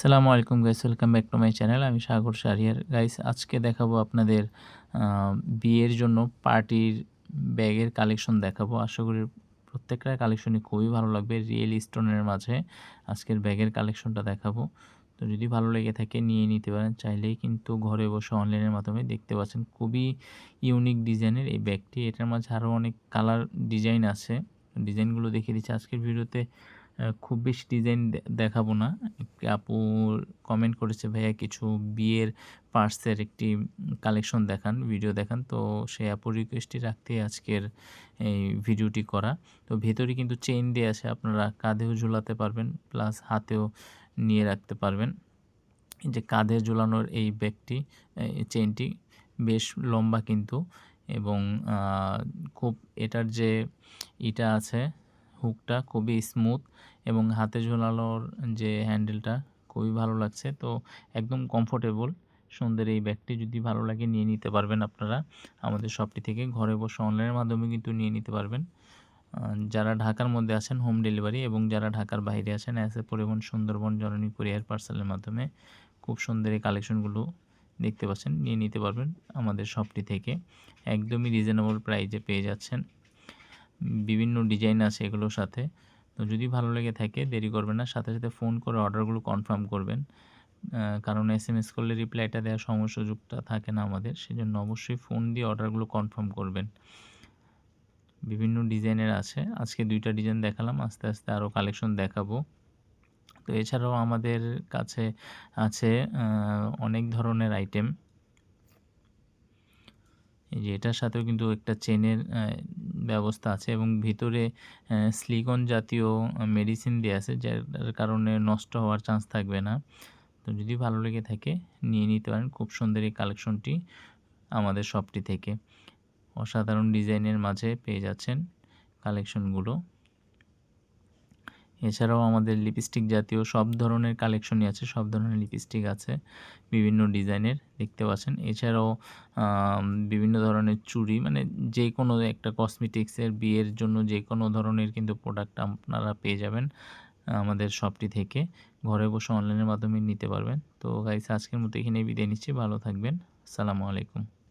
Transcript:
সালামু আলাইকুম guys welcome back to my channel আমি সাগর সারিয়ার। গাইস আজকে দেখাবো আপনাদের বিয়ের জন্য পার্টির ব্যাগের কালেকশন দেখাবো। আশা করি প্রত্যেকটা কালেকশনই খুবই ভালো লাগবে রিয়েল স্টোনের মাঝে আজকের ব্যাগের কালেকশনটা দেখাবো। তো যদি ভালো লেগে থাকে, নিয়ে নিতে পারেন। চাইলেই কিন্তু ঘরে বসে অনলাইনের মাধ্যমে দেখতে পাচ্ছেন। খুবই ইউনিক ডিজাইনের এই ব্যাগটি। এটার মাঝে আরও অনেক কালার ডিজাইন আছে। ডিজাইনগুলো দেখিয়ে দিচ্ছি। আজকের ভিডিওতে খুব বেশি ডিজাইন দেখাবো না। আপু কমেন্ট করেছে, ভাইয়া কিছু বিয়ের পার্সের একটি কালেকশন দেখান ভিডিও দেখান। তো সেই আপুর রিকোয়েস্টটি রাখতে আজকের এই ভিডিওটি করা। তো ভেতরে কিন্তু চেইন দিয়ে আছে, আপনারা কাঁধেও ঝুলাতে পারবেন প্লাস হাতেও নিয়ে রাখতে পারবেন। যে কাঁধে ঝুলানোর এই ব্যাগটি চেইনটি বেশ লম্বা কিন্তু এবং খুব এটার যে ইটা আছে হুকটা খুবই স্মুথ এবং হাতে ঝোলানোর যে হ্যান্ডেলটা খুবই ভালো লাগছে। তো একদম কমফোর্টেবল সুন্দর এই ব্যাগটি যদি ভালো লাগে নিয়ে নিতে পারবেন আপনারা। আমাদের শপটি থেকে ঘরে বসে অনলাইনের মাধ্যমে কিন্তু নিয়ে নিতে পারবেন। যারা ঢাকার মধ্যে আছেন হোম ডেলিভারি এবং যারা ঢাকার বাইরে আছেন এসে পরিবহন সুন্দরবন জননী কুরিয়ার পার্সেলের মাধ্যমে খুব সুন্দর এই কালেকশনগুলো দেখতে পাচ্ছেন, নিয়ে নিতে পারবেন আমাদের শপটি থেকে। একদমই রিজনেবল প্রাইজে পেয়ে যাচ্ছেন। বিভিন্ন ডিজাইন আছে এগুলোর সাথে। তো যদি ভালো লেগে থাকে, দেরি করবেন না। সাথে সাথে ফোন করে অর্ডারগুলো কনফার্ম করবেন। কারণ এস এম এস করলে রিপ্লাইটা দেওয়ার সময় সুযোগটা থাকে না আমাদের, সেজন্য অবশ্যই ফোন দিয়ে অর্ডারগুলো কনফার্ম করবেন। বিভিন্ন ডিজাইনের আছে। আজকে দুইটা ডিজাইন দেখালাম, আস্তে আস্তে আরও কালেকশন দেখাবো। তো এছাড়াও আমাদের কাছে আছে অনেক ধরনের আইটেম। এই যে এটার সাথেও কিন্তু একটা চেনের ব্যবস্থা আছে এবং ভিতরে স্লিকন জাতীয় মেডিসিন দেওয়া আছে, যার কারণে নষ্ট হওয়ার চান্স থাকবে না। তো যদি ভালো লেগে থাকে, নিয়ে নিতে পারেন। খুব সুন্দর এই কালেকশনটি আমাদের শপটি থেকে। অসাধারণ ডিজাইনের মাঝে পেয়ে যাচ্ছেন কালেকশনগুলো এছাড়াও আমাদের লিপস্টিক জাতীয় সব ধরনের কালেকশনই আছে, সব ধরনের লিপস্টিক আছে, বিভিন্ন ডিজাইনের দেখতে পাচ্ছেন। এছাড়াও বিভিন্ন ধরনের চুড়ি মানে যে কোনো একটা কসমেটিক্সের বিয়ের জন্য যে কোনো ধরনের কিন্তু প্রোডাক্ট আপনারা পেয়ে যাবেন, আমাদের শপটি থেকে। ঘরে বসে অনলাইনের মাধ্যমে নিতে পারবেন। তো গাইস আজকের মতো এখানে বিদায় নিচ্ছি। ভালো থাকবেন। আসসালামু আলাইকুম।